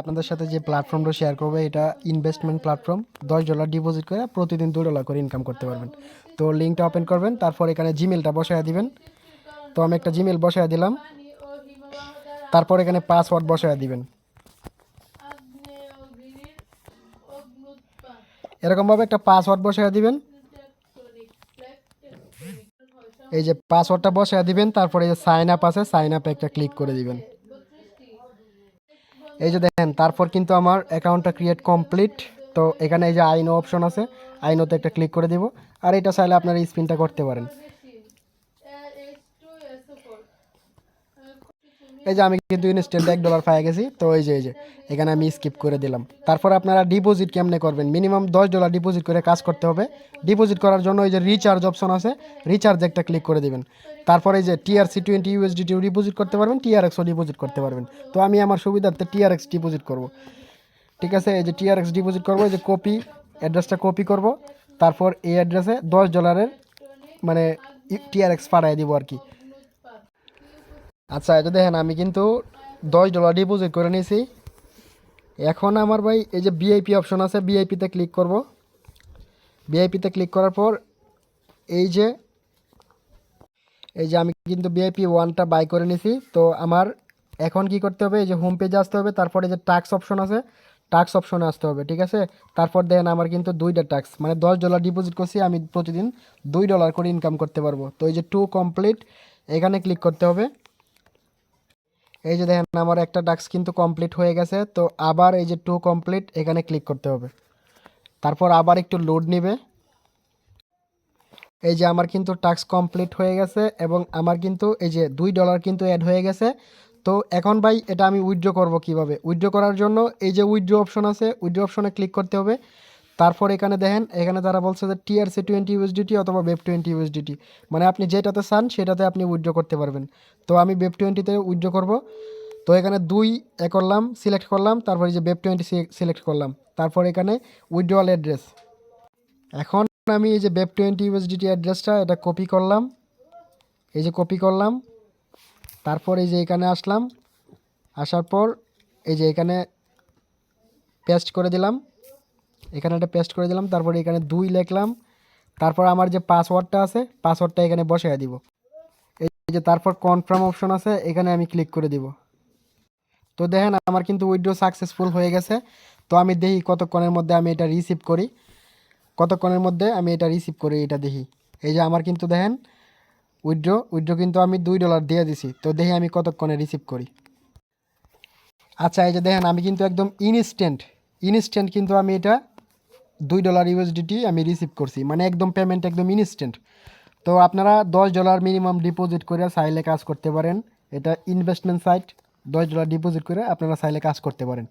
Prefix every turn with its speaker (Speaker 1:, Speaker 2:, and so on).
Speaker 1: আপনাদের সাথে যে প্ল্যাটফর্মটা শেয়ার করব, এটা ইনভেস্টমেন্ট প্ল্যাটফর্ম দশ ডলার ডিপোজিট করে প্রতিদিন দু ডলার করে ইনকাম করতে পারবেন। তো লিঙ্কটা ওপেন করবেন, তারপর এখানে জিমেলটা বসায় দিবেন। তো আমি একটা জিমেল বসায় দিলাম। তারপর এখানে পাসওয়ার্ড বসায় দিবেন। এরকমভাবে একটা পাসওয়ার্ড বসায় দিবেন। এই যে পাসওয়ার্ডটা বসায় দিবেন, তারপরে যে সাইন আপ আছে সাইন আপে একটা ক্লিক করে দিবেন। এই যে দেখেন, তারপর কিন্তু আমার অ্যাকাউন্টটা ক্রিয়েট কমপ্লিট তো এখানে এই যে আইনো অপশন আছে আইনোতে একটা ক্লিক করে দিব। আর এটা চাইলে আপনারা স্পিনটা করতে পারেন। এই যে আমি কিন্তু ইনস্ট্যান্ট এক ডলার পাই গেছি, তো এই যে এই যে, এখানে আমি স্কিপ করে দিলাম। তারপর আপনারা ডিপোজিট কেমনে করবেন? মিনিমাম দশ ডলার ডিপোজিট করে কাজ করতে হবে। ডিপোজিট করার জন্য এই যে রিচার্জ অপশন আছে রিচার্জ একটা ক্লিক করে দিবেন। তারপরে এই যে টিআরসি টোয়েন্টি ইউএসডিটিও ডিপোজিট করতে পারবেন টিআরএক্সও ডিপোজিট করতে পারবেন। তো আমি আমার সুবিধার্থে টিআরএক্স ডিপোজিট করব। ঠিক আছে, এই যে টিআরএক্স ডিপোজিট করব, এই যে কপি অ্যাড্রেসটা কপি করব। তারপর এই অ্যাড্রেসে দশ ডলারের মানে টিআরএক্স পাঠাই দিব আর কি। আচ্ছা এটা দেখেন, আমি কিন্তু দশ ডলার ডিপোজিট করে নিয়েছি। এখন আমার ভাই, এই যে বিআইপি অপশন আছে বিআইপিতে ক্লিক করব। বিআইপিতে ক্লিক করার পর, এই যে এই যে আমি কিন্তু বিআইপি ওয়ানটা বাই করে নিয়েছি। তো আমার এখন কি করতে হবে, এই যে হোম পেজে আসতে হবে, তারপরে যে টাক্স অপশন আছে টাক্স অপশনে আসতে হবে, ঠিক আছে? তারপর দেখেন আমার কিন্তু দুইটা টাক্স মানে দশ ডলার ডিপোজিট করছি, আমি প্রতিদিন দুই ডলার করে ইনকাম করতে পারব। তো এই যে টু কমপ্লিট এখানে ক্লিক করতে হবে। এই যে দেখেন, আমার একটা টাস্ক কিন্তু কমপ্লিট হয়ে গেছে, তো আবার এই যে টু কমপ্লিট এখানে ক্লিক করতে হবে। তারপর আবার একটু লোড নেবে। এই যে আমার কিন্তু টাস্ক কমপ্লিট হয়ে গেছে এবং আমার কিন্তু এই যে দুই ডলার কিন্তু অ্যাড হয়ে গেছে। তো এখন ভাই, এটা আমি উইথড্র করব কীভাবে? উইথড্র করার জন্য এই যে উইথড্র অপশন আছে উইথড্র অপশনে ক্লিক করতে হবে। তারপর এখানে দেখেন, এখানে তারা বলছে যে টিআরসি টোয়েন্টি ইউএসডিটি অথবা বেব টোয়েন্টি ইউএসডিটি। মানে আপনি যেটাতে চান সেটাতে আপনি উইথড্র করতে পারবেন। তো আমি বেব টোয়েন্টিতে উইথড্র করব। তো এখানে দুই এ করলাম সিলেক্ট করলাম, তারপর এই যে বেব টোয়েন্টি সিলেক্ট করলাম। তারপর এখানে উইথড্রয়াল অ্যাড্রেস এখন আমি এই যে বেব টোয়েন্টি ইউএসডিটি অ্যাড্রেসটা এটা কপি করলাম। এই যে কপি করলাম। তারপর এই যে এখানে আসলাম। আসার পর এই যে এখানে পেস্ট করে দিলাম। এখানে একটা পেস্ট করে দিলাম, তারপরে এখানে দুই লিখলাম, তারপর আমার যে পাসওয়ার্ডটা আছে পাসওয়ার্ডটা এখানে বসায় দিব। এই যে তারপর কনফার্ম অপশন আছে, এখানে আমি ক্লিক করে দিব। তো দেখেন, আমার কিন্তু উইড্রো সাকসেসফুল হয়ে গেছে। তো আমি দেখি কতক্ষণের মধ্যে আমি এটা রিসিভ করি। কতক্ষণের মধ্যে আমি এটা রিসিভ করি, এটা দেখি। এই যে আমার কিন্তু দেখেন উইড্রো উইড্রো কিন্তু আমি দুই ডলার দিয়ে দিছি। তো দেখি আমি কতক্ষণে রিসিভ করি। আচ্ছা এই যে দেখেন, আমি কিন্তু একদম ইনস্ট্যান্ট ইনস্ট্যান্ট কিন্তু আমি এটা দুই ডলার ইউএসডিটি আমি রিসিভ করছি মানে একদম পেমেন্ট একদম ইনস্ট্যান্ট তো আপনারা দশ ডলার মিনিমাম ডিপোজিট করে সাইলে কাজ করতে পারেন। এটা ইনভেস্টমেন্ট সাইট দশ ডলার ডিপোজিট করে আপনারা সাইলে কাজ করতে পারেন।